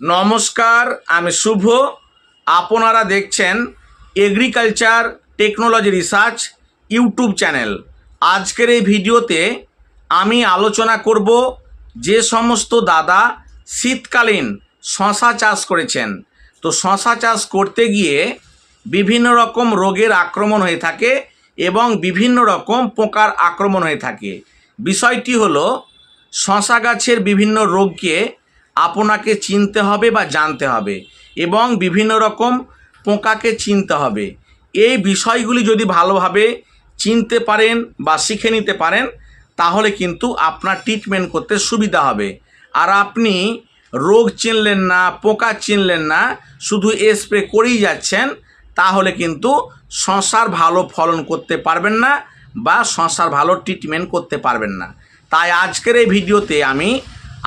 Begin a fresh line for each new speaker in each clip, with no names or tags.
নমস্কার, আমি শুভ। আপনারা দেখছেন agriculture technology research YouTube channel আজকের এই ভিডিওতে আমি আলোচনা করব যে সমস্ত দাদা শীতকালীন শশা চাষ করেছেন। তো শশা চাষ করতে গিয়ে বিভিন্ন রকম রোগের আক্রমণ হয়ে থাকে এবং বিভিন্ন রকম পোকার আক্রমণ হয়ে থাকে। বিষয়টি হলো শশা গাছের বিভিন্ন রোগকে আপনাকে চিনতে হবে বা জানতে হবে এবং বিভিন্ন রকম পোকাকে চিনতে হবে। এই বিষয়গুলি যদি ভালোভাবে চিনতে পারেন বা শিখে নিতে পারেন, তাহলে কিন্তু আপনার ট্রিটমেন্ট করতে সুবিধা হবে। আর আপনি রোগ চিনলেন না, পোকা চিনলেন না, শুধু স্প্রে করেই যাচ্ছেন, তাহলে কিন্তু শশার ভালো ফলন করতে পারবেন না বা শশার ভালো ট্রিটমেন্ট করতে পারবেন না। তাই আজকের এই ভিডিওতে আমি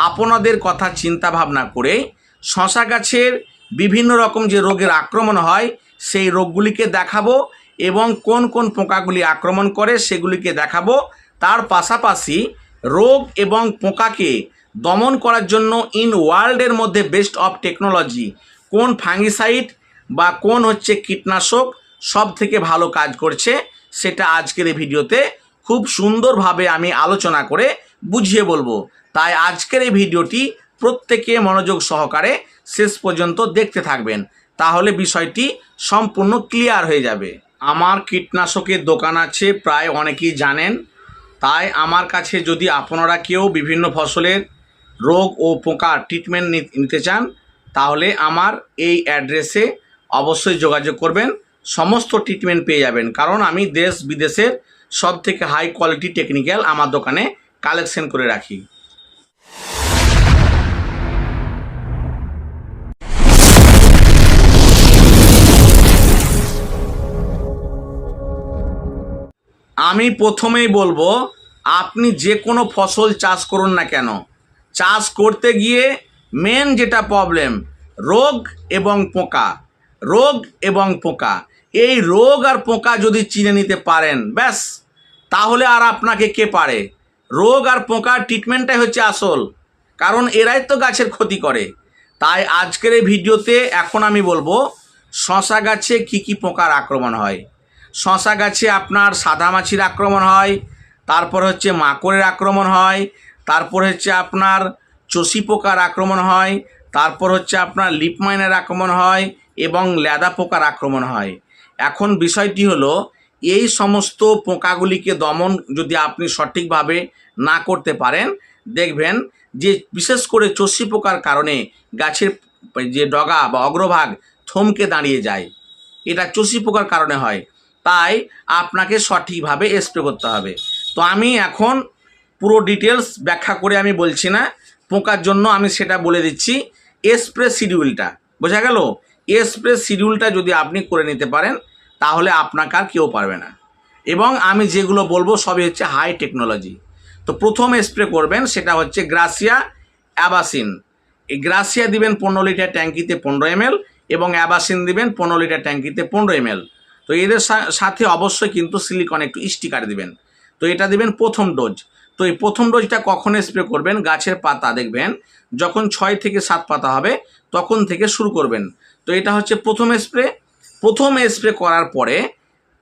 আপনাদের কথা চিন্তা ভাবনা করে শশা গাছের বিভিন্ন রকম যে রোগের আক্রমণ হয়, সেই রোগগুলিকে দেখাবো এবং কোন কোন পোকাগুলি আক্রমণ করে সেগুলিকে দেখাবো। তার পাশাপাশি রোগ এবং পোকাকে দমন করার জন্য ইন ওয়ার্ল্ডের মধ্যে বেস্ট অফ টেকনোলজি, কোন ফাঙ্গিসাইড বা কোন হচ্ছে কীটনাশক সব থেকে ভালো কাজ করছে, সেটা আজকের এই ভিডিওতে খুব সুন্দরভাবে আমি আলোচনা করে বুঝিয়ে বলব। তাই আজকের এই ভিডিওটি প্রত্যেকে মনোযোগ সহকারে শেষ পর্যন্ত দেখতে থাকবেন। তাহলে বিষয়টি সম্পূর্ণ ক্লিয়ার হয়ে যাবে। আমার কীটনাশকের দোকান আছে, প্রায় অনেকেই জানেন। তাই আমার কাছে যদি আপনারা কেউ বিভিন্ন ফসলের রোগ ও পোকার ট্রিটমেন্ট নিতে চান, তাহলে আমার এই অ্যাড্রেসে অবশ্যই যোগাযোগ করবেন। সমস্ত ট্রিটমেন্ট পেয়ে যাবেন। কারণ আমি দেশ বিদেশের সব থেকে হাই কোয়ালিটি টেকনিক্যাল আমার দোকানে কালেকশন করে রাখি। আমি প্রথমেই বলব, আপনি যে কোনো ফসল চাষ করুন না কেন। চাষ করতে গিয়ে মেন যেটা প্রবলেম রোগ এবং পোকা। রোগ এবং পোকা। এই রোগ আর পোকা যদি চিনে নিতে পারেন, ব্যাস। তাহলে আর আপনাকে কে পারে? রোগ আর পোকার ট্রিটমেন্টটাই হচ্ছে আসল। কারণ এরাই তো গাছের ক্ষতি করে। তাই আজকের এই ভিডিওতে এখন আমি বলব, শশা গাছে কী কী পোকার আক্রমণ হয়? শশা গাছে আপনার সাদা মাছির আক্রমণ হয়, তারপর হচ্ছে মাকড়ের আক্রমণ হয়, তারপর হচ্ছে আপনার চষি পোকার আক্রমণ হয়, তারপর হচ্ছে আপনার লিপমাইনের আক্রমণ হয় এবং লেদা পোকার আক্রমণ হয়। এখন বিষয়টি হলো, এই সমস্ত পোকাগুলিকে দমন যদি আপনি সঠিকভাবে না করতে পারেন। দেখবেন যে বিশেষ করে চষি পোকার কারণে গাছের যে ডগা বা অগ্রভাগ থমকে দাঁড়িয়ে যায়। এটা চষি পোকার কারণে হয়। তাই আপনাকে সঠিকভাবে স্প্রে করতে হবে। তো আমি এখন পুরো ডিটেলস ব্যাখ্যা করে আমি বলছি না। পোকার জন্য আমি সেটা বলে দিচ্ছি। স্প্রে শিডিউলটা বোঝা গেল? স্প্রে শিডিউলটা যদি আপনি করে নিতে পারেন, তাহলে আপনাকে আর কেউ পারবে না। এবং আমি যেগুলো বলব সবই হচ্ছে হাই টেকনোলজি তো প্রথম স্প্রে করবেন, সেটা হচ্ছে গ্রাসিয়া অ্যাবাসিন এই গ্রাসিয়া দিবেন পনেরো লিটার ট্যাঙ্কিতে পনেরো এমএল এবং অ্যাবাসিন দিবেন পনেরো লিটার ট্যাঙ্কিতে পনেরো এমএল। তো এদের সাথে অবশ্যই কিন্তু সিলিকন একটু স্টিকার দিবেন। তো এটা দিবেন প্রথম ডোজ তো এই প্রথম ডোজটা কখন স্প্রে করবেন গাছের পাতা, দেখবেন? যখন ছয় থেকে সাত পাতা হবে, তখন থেকে শুরু করবেন। তো এটা হচ্ছে প্রথম স্প্রে প্রথম স্প্রে করার পরে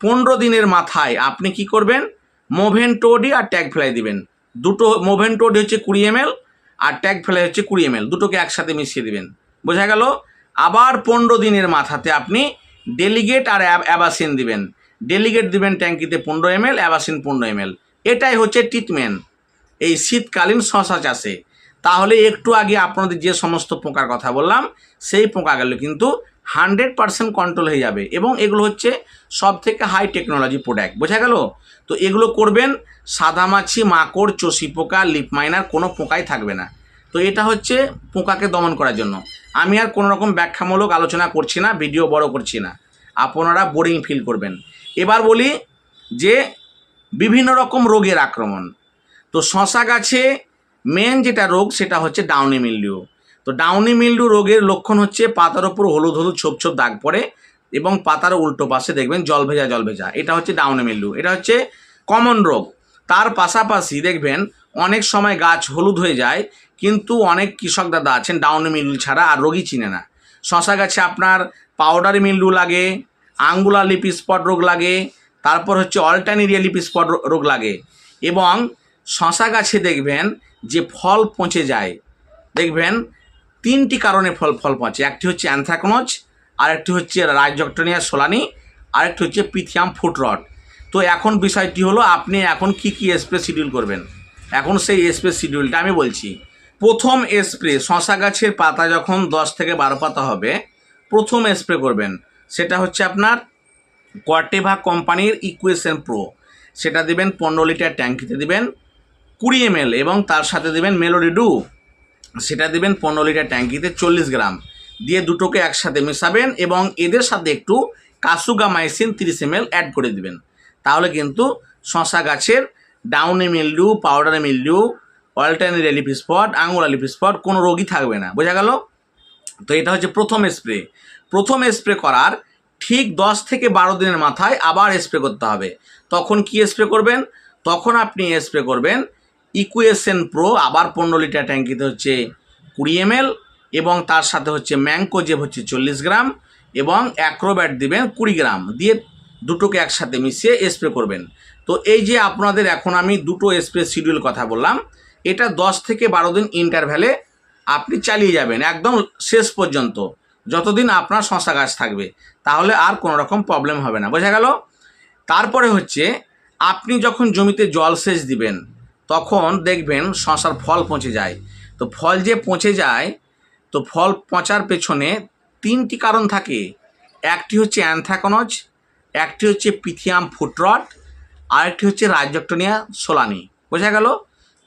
পনেরো দিনের মাথায় আপনি কি করবেন? মোভেন্টোডি আর ট্যাগ ফ্লাই দিবেন। দুটো মোভেন্টোডি হচ্ছে কুড়ি এমএল আর ট্যাগ ফ্লাই হচ্ছে কুড়ি এমএল দুটোকে একসাথে মিশিয়ে দিবেন। বোঝা গেল? আবার পনেরো দিনের মাথাতে আপনি ডেলিগেট আর অ্যাব- অ্যাবাসিন দিবেন। ডেলিগেট দিবেন ট্যাঙ্কিতে পনেরো এমএল অ্যাবাসিন পনেরো এমএল এটাই হচ্ছে ট্রিটমেন্ট এই শীতকালীন শশা চাষে। তাহলে একটু আগে আপনাদের যে সমস্ত পোকার কথা বললাম, সেই পোকাগুলো কিন্তু হান্ড্রেড পারসেন্ট কন্ট্রোল হয়ে যাবে এবং এগুলো হচ্ছে সব থেকে হাই টেকনোলজি প্রোডাক্ট বোঝা গেল? তো এগুলো করবেন সাদামাছি মাকড়, চষি পোকা, লিপ মাইনার কোনো পোকাই থাকবে না। তো এটা হচ্ছে পোকাকে দমন করার জন্য। আমি আর কোনো রকম ব্যাখ্যামূলক আলোচনা করছি না, ভিডিও বড় করছি না। আপনারা বোরিং ফিল করবেন। এবার বলি যে, বিভিন্ন রকম রোগের আক্রমণ। তো শশা গাছে মেন যেটা রোগ, সেটা হচ্ছে ডাউনি মিল্ডিউ তো ডাউনি মিল্ডু রোগের লক্ষণ হচ্ছে পাতার ওপর হলুদ হলুদ ছোপ ছোপ দাগ পড়ে এবং পাতার উল্টো পাশে দেখবেন জল ভেজা জল ভেজা। এটা হচ্ছে ডাউনি মিল্ডিউ এটা হচ্ছে কমন রোগ। তার পাশাপাশি দেখবেন অনেক সময় গাছ হলুদ হয়ে যায়, কিন্তু অনেক কৃষক দাদা আছেন ডাউন মিল ছাড়া, আর রোগী চিনে না। শশা গাছে আপনার পাউডার মিল্ডু লাগে আঙ্গুলার লিপি স্পট রোগ লাগে, তারপর হচ্ছে অল্টানিরিয়া লিপি স্পট রোগ লাগে। এবং শশা গাছে দেখবেন যে ফল পচে যায়, দেখবেন তিনটি কারণে ফল ফল পচে। একটি হচ্ছে অ্যানথ্রাকনোজ আরেকটি হচ্ছে রাইজক্টনিয়া সোলানি, আরেকটি হচ্ছে পিথিয়াম ফুটরট তো এখন বিষয়টি হলো আপনি এখন কি কি স্প্রে শিডিউল করবেন? এখন সেই স্প্রে শিডিউলটা আমি বলছি। প্রথম স্প্রে, শশা গাছের পাতা যখন দশ থেকে বারো পাতা হবে, প্রথম স্প্রে করবেন। সেটা হচ্ছে আপনার কোয়ার্টেভা কোম্পানির ইকুয়েশন প্রো সেটা দেবেন পনেরো লিটার ট্যাঙ্কিতে দেবেন কুড়ি এম এবং তার সাথে দেবেন মেলোডি ডু সেটা দেবেন পনেরো লিটার ট্যাঙ্কিতে চল্লিশ গ্রাম। দিয়ে দুটোকে একসাথে মেশাবেন এবং এদের সাথে একটু কাসুগামাইসিন তিরিশ এম অ্যাড করে দিবেন। তাহলে কিন্তু শশা গাছের downy mildew powdery mildew alternate spot আঙুলা leaf spot কোনো রোগই থাকবে না। বোঝা গেল? তো এটা হচ্ছে প্রথম স্প্রে প্রথম স্প্রে করার ঠিক দশ থেকে বারো দিনের মাথায় আবার স্প্রে করতে হবে। তখন কি স্প্রে করবেন? তখন আপনি স্প্রে করবেন ইকুয়েশন প্রো আবার পনেরো লিটার ট্যাঙ্কিতে হচ্ছে কুড়ি এম এবং তার সাথে হচ্ছে ম্যাঙ্কো জেব হচ্ছে চল্লিশ গ্রাম এবং অ্যাক্রোব্যাট দিবেন কুড়ি গ্রাম। দিয়ে দুটোকে একসাথে মিশিয়ে স্প্রে করবেন। তো এই যে আপনাদের এখন আমি দুটো স্প্রে শিডিউল কথা বললাম, এটা দশ থেকে বারো দিন ইন্টারভ্যালে আপনি চালিয়ে যাবেন, একদম শেষ পর্যন্ত। যতদিন আপনার শশা গাছ থাকবে, তাহলে আর কোনো রকম প্রবলেম হবে না। বোঝা গেল? তারপরে হচ্ছে আপনি যখন জমিতে জল সেচ দিবেন, তখন দেখবেন শশার ফল পচে যায়। তো ফল যে পচে যায় তো ফল পচার পেছনে তিনটি কারণ থাকে। একটি হচ্ছে অ্যানথ্রাকনজ, একটি হচ্ছে পিথিয়াম ফুটরট আরেকটি হচ্ছে রাজক্টনিয়া সোলানি। বোঝা গেল?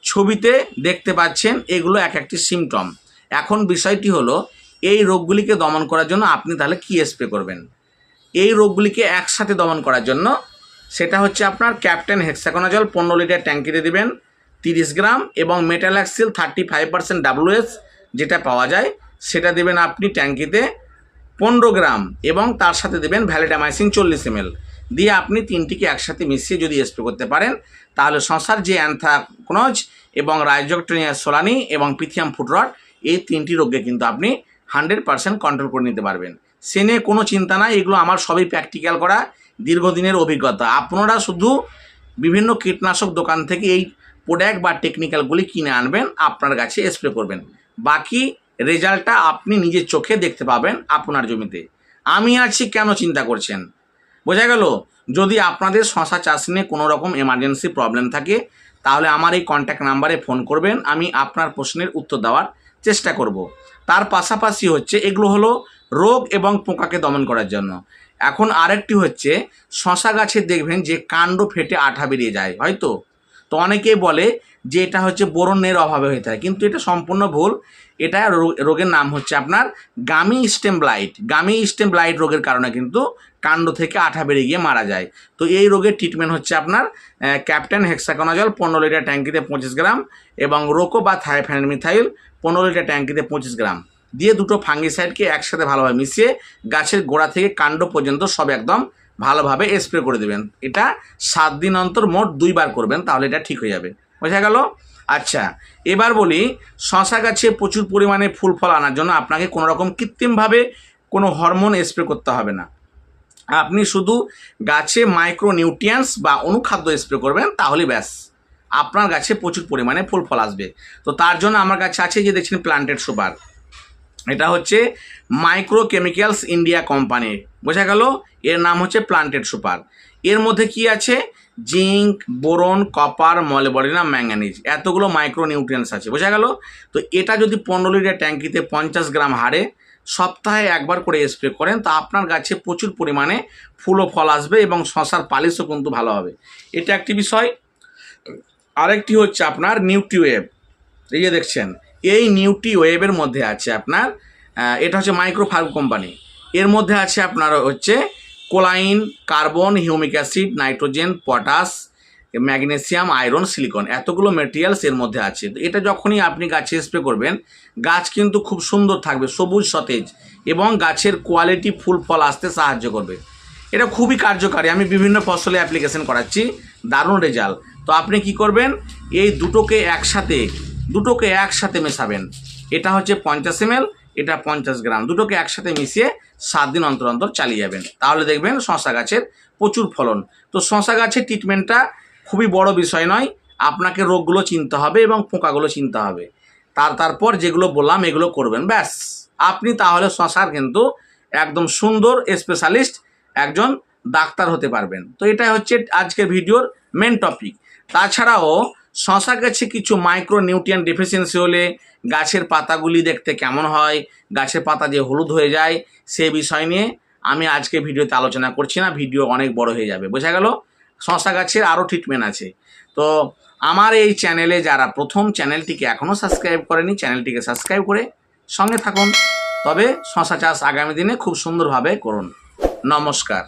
ছবিতে দেখতে পাচ্ছেন এগুলো এক একটি সিমটম এখন বিষয়টি হলো, এই রোগগুলিকে দমন করার জন্য আপনি তাহলে কী স্প্রে করবেন? এই রোগগুলিকে একসাথে দমন করার জন্য সেটা হচ্ছে আপনার ক্যাপ্টেন হেক্সাকোনাজল পনেরো লিটার ট্যাঙ্কিতে দেবেন, তিরিশ গ্রাম এবং metalaxyl thirty five percent WS যেটা পাওয়া যায়, সেটা দেবেন আপনি ট্যাঙ্কিতে পনেরো গ্রাম এবং তার সাথে দেবেন ভ্যালিডামাইসিন চল্লিশ এমএল। দিয়ে আপনি তিনটিকে একসাথে মিশিয়ে যদি স্প্রে করতে পারেন, তাহলে সংসার যে অ্যান্থ্রাকনোজ এবং রাইজোকটোনিয়া সোলানি এবং পিথিয়াম ফুটরট, এই তিনটি রোগকে কিন্তু আপনি হান্ড্রেড পার্সেন্ট কন্ট্রোল করে নিতে পারবেন। সে নিয়ে কোনো চিন্তা নাই, এগুলো আমার সবই প্র্যাকটিক্যাল করা, দীর্ঘদিনের অভিজ্ঞতা। আপনারা শুধু বিভিন্ন কীটনাশক দোকান থেকে এই প্রোডাক্ট বা টেকনিক্যালগুলি কিনে আনবেন, আপনার গাছে স্প্রে করবেন। বাকি রেজাল্টটা আপনি নিজের চোখে দেখতে পাবেন আপনার জমিতে। আমি আছি কেন চিন্তা করছেন? বোঝা গেল? যদি আপনাদের শশা চাষ নিয়ে কোনো রকম এমার্জেন্সি প্রবলেম থাকে, তাহলে আমার এই কন্ট্যাক্ট নাম্বারে ফোন করবেন, আমি আপনার প্রশ্নের উত্তর দেওয়ার চেষ্টা করব। তার পাশাপাশি হচ্ছে, এগুলো হলো রোগ এবং পোকাকে দমন করার জন্য। এখন আরেকটি হচ্ছে, শশা গাছে দেখবেন যে কাণ্ড ফেটে আঠা বেরিয়ে যায়, হয়তো? তো অনেকেই বলে যে এটা হচ্ছে বোরনের অভাবে হয়ে থাকে। কিন্তু এটা সম্পূর্ণ ভুল। এটা রোগের নাম হচ্ছে আপনার gummy stem blight. Gummy stem blight রোগের কারণে কিন্তু কাণ্ড থেকে আঠা বেরিয়ে গিয়ে মারা যায়। তো এই রোগের ট্রিটমেন্ট হচ্ছে আপনার ক্যাপ্টেন হেক্সাকোনাজল পনেরো লিটার ট্যাঙ্কিতে পঁচিশ গ্রাম এবং রোকো বা থাইফ্যানমিথাইল পনেরো লিটার ট্যাঙ্কিতে পঁচিশ গ্রাম। দিয়ে দুটো ফাঙ্গিসাইডকে একসাথে ভালোভাবে মিশিয়ে গাছের গোড়া থেকে কাণ্ড পর্যন্ত সব একদম ভালোভাবে স্প্রে করে দেবেন। এটা সাত দিন অন্তর মোট দুইবার করবেন, তাহলে এটা ঠিক হয়ে যাবে। বোঝা গেল? আচ্ছা এবার বলি, শশা গাছে প্রচুর পরিমাণে ফুল ফল আনার জন্য আপনাকে কোনো রকম কৃত্রিমভাবে কোনো হরমোন স্প্রে করতে হবে না। আপনি শুধু গাছে মাইক্রো নিউট্রিয়েন্টস বা অনুখাদ্য স্প্রে করবেন, তাহলে ব্যাস। আপনার গাছে প্রচুর পরিমাণে ফুল ফল আসবে। তো তার জন্য আমার কাছে আছে যে দেখছেন প্লান্টেড সুপার এটা হচ্ছে মাইক্রো কেমিক্যালস ইন্ডিয়া কোম্পানি বোঝা গেল? এর নাম হচ্ছে প্লান্টেড সুপার এর মধ্যে কি আছে? Zinc boron, copper molybdenum manganese এতগুলো মাইক্রো নিউট্রিয়েন্টস আছে, বোঝা গেল? তো এটা যদি পনেরো লিটার ট্যাঙ্কিতে পঞ্চাশ গ্রাম হারে সপ্তাহে একবার করে স্প্রে করেন, তা আপনার গাছে প্রচুর পরিমাণে ফুল ও ফল আসবে এবং শশার পালিশও কিন্তু ভালো হবে। এটা একটি বিষয়। আরেকটি হচ্ছে আপনার নিউট্রিওয়েভ। এই যে দেখছেন, এই নিউট্রি ওয়েবের মধ্যে আছে আপনার এটা হচ্ছে মাইক্রো ফার্ম কোম্পানি। এর মধ্যে আছে আপনার হচ্ছে choline, carbon, humic acid, nitrogen, potash, magnesium, iron, silicon, এতগুলো মেটেরিয়ালস এর মধ্যে আছে। এটা যখনই আপনি গাছে স্প্রে করবেন, গাছ কিন্তু খুব সুন্দর থাকবে, সবুজ, সতেজ এবং গাছের কোয়ালিটি ফুল, ফল আসতে সাহায্য করবে। এটা খুবই কার্যকারী। আমি বিভিন্ন ফসলে অ্যাপ্লিকেশন করাচ্ছি, দারুণ রেজাল্ট তো আপনি কি করবেন, এই দুটোকে একসাথে দুটোকে একসাথে মেশাবেন। এটা হচ্ছে পঞ্চাশ এম এটা পঞ্চাশ গ্রাম। দুটোকে একসাথে মিশিয়ে সাত দিন অন্তর অন্তর চালিয়ে যাবেন। তাহলে দেখবেন শশা গাছের প্রচুর ফলন। তো শশা গাছের ট্রিটমেন্টটা খুবই বড় বিষয় নয়, আপনাকে রোগগুলো চিনতে হবে এবং পোকাগুলো চিনতে হবে। তার তারপর যেগুলো বললাম, এগুলো করবেন। ব্যাস। আপনি তাহলে শশার কিন্তু একদম সুন্দর স্পেশালিস্ট একজন ডাক্তার হতে পারবেন। তো এটাই হচ্ছে আজকের ভিডিওর মেন টপিক তাছাড়াও শশা গাছে কিছু মাইক্রো নিউট্রিয়ান ডেফিসিয়েন্সি হলে গাছের পাতাগুলি দেখতে কেমন হয়, গাছের পাতা যে হলুদ হয়ে যায়, সে বিষয় নিয়ে আমি আজকে ভিডিওতে আলোচনা করছি না, ভিডিও অনেক বড় হয়ে যাবে। বোঝা গেল? শশা গাছের আরও ট্রিটমেন্ট আছে। তো আমার এই চ্যানেলে যারা প্রথম, চ্যানেলটিকে এখনও সাবস্ক্রাইব করেনি, চ্যানেলটিকে সাবস্ক্রাইব করে সঙ্গে থাকুন। তবে শশা চাষ আগামী দিনে খুব সুন্দরভাবে করুন। নমস্কার।